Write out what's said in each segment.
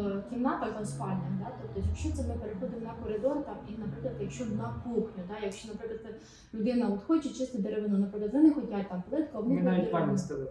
в кімнатах та спальнях. Да? Тобто, якщо це ми переходимо на коридор, там і, наприклад, якщо на кухню, да? якщо, наприклад, людина от хоче чисти деревину, наприклад, вони хочуть там плитка, Ми вони навіть хочуть ванні стелив.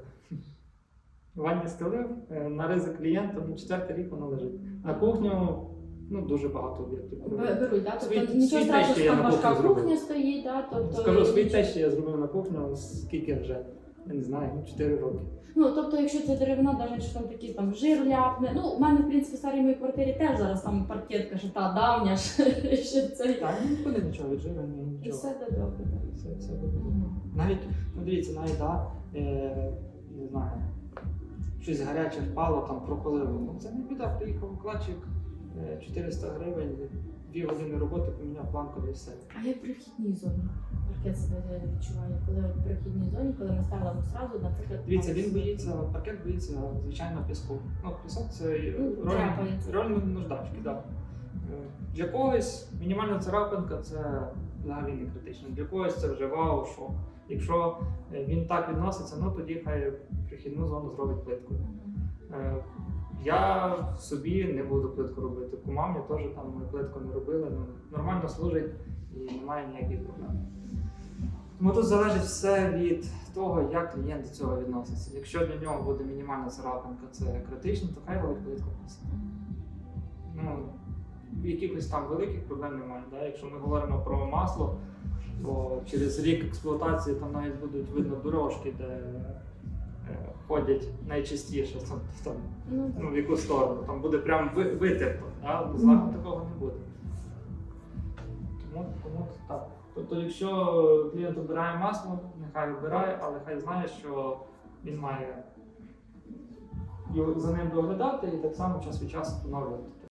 Ванні стелив е, на ризик клієнта, ну четвертий рік воно лежить. На кухню ну, дуже багато об'єктів. Беруть. Да? тобто Свої- нічого страшного, що там важка кухня стоїть, да? тобто Скажу, нічого- те, що я зробив на кухню, скільки вже, я не знаю, ну, 4 роки. Ну, тобто, якщо це деревина, навіть що там такі там жир ляпне. Ну, у мене, в принципі, в старій моїй квартирі теж зараз там паркетка, що та давня, що цей. Так, ну, нікуди нічого від жира, ні, І нічого. все буде добре. Все, все добре. Навіть, ну дивіться, навіть да, е, не знаю, щось гаряче впало, там пропалило. Ну це не біда, приїхав укладчик, е, 400 гривень, дві години роботи, поміняв планку і все. А як при вхідній зоні? Паркет себе відчуває, коли от при вхідній зоні, коли ми ставимо зразу, наприклад, Дивіться, він боїться, паркет боїться, звичайно, піску. Ну, пісок це Ну, роль, нуждачки, так. Да. Е, Для когось мінімальна царапинка це взагалі не критично. Для когось це вже вау, шок. Якщо е, він так відноситься, ну тоді хай прихідну зону зробить плиткою. Е, Я собі не буду плитку робити. Кумам я теж там ми плитку не робили. Ну, нормально служить і немає ніяких проблем. Тому тут залежить все від того, як клієнт до цього відноситься. Якщо для нього буде мінімальна царапинка, це критично, то хай робить плитку. Ну, якихось там великих проблем немає. Да? Якщо ми говоримо про масло, то через рік експлуатації там навіть будуть видно дорожки, де ходять найчастіше. Там, там, Ну, ну, в яку сторону. Там буде прям ви- витерто. Да? Злагу такого не буде. Тому, тому так. Тобто, якщо клієнт обирає масло, нехай обирає, але хай знає, що він має за ним доглядати і так само час від часу поновлювати.